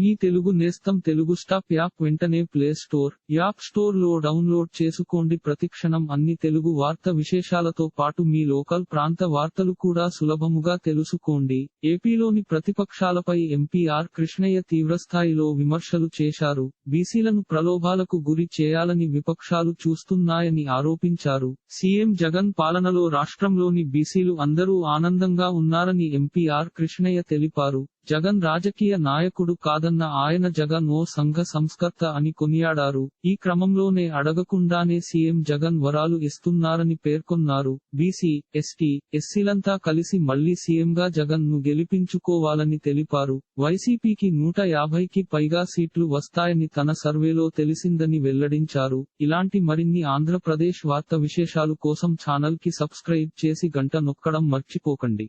మీ తెలుగు నేస్తం Telugu stop app వెంటనే play store app స్టోర్లో డౌన్లోడ్ చేసుకోండి. ప్రతిక్షణం అన్ని తెలుగు వార్త విశేషాలతో పాటు మీ లోకల్ ప్రాంత వార్తలు కూడా సులభముగా తెలుసుకోండి. ఏపీలోని ప్రతిపక్షాలపై ఎంపీఆర్ కృష్ణయ్య తీవ్రస్థాయిలో విమర్శలు చేశారు. బీసీలను ప్రలోభాలకు గురి చేయాలని విపక్షాలు చూస్తున్నాయని ఆరోపించారు. సీఎం జగన్ పాలనలో రాష్ట్రంలోని బీసీలు అందరూ ఆనందంగా ఉన్నారని ఎంపీఆర్ కృష్ణయ్య తెలిపారు. జగన్ రాజకీయ నాయకుడు కాదన్న ఆయన జగన్ ఓ సంఘ సంస్కర్త అని కొనియాడారు. ఈ క్రమంలోనే అడగకుండానే సీఎం జగన్ వరాలు ఇస్తున్నారని పేర్కొన్నారు. బీసీ ఎస్టీ ఎస్సీలంతా కలిసి మళ్ళీ సీఎంగా జగన్ను గెలిపించుకోవాలని తెలిపారు. వైసీపీకి నూట యాభైకి పైగా సీట్లు వస్తాయని తన సర్వేలో తెలిసిందని వెల్లడించారు. ఇలాంటి మరిన్ని ఆంధ్రప్రదేశ్ వార్త విశేషాలు కోసం ఛానల్కి సబ్స్క్రైబ్ చేసి గంట నొక్కడం మర్చిపోకండి.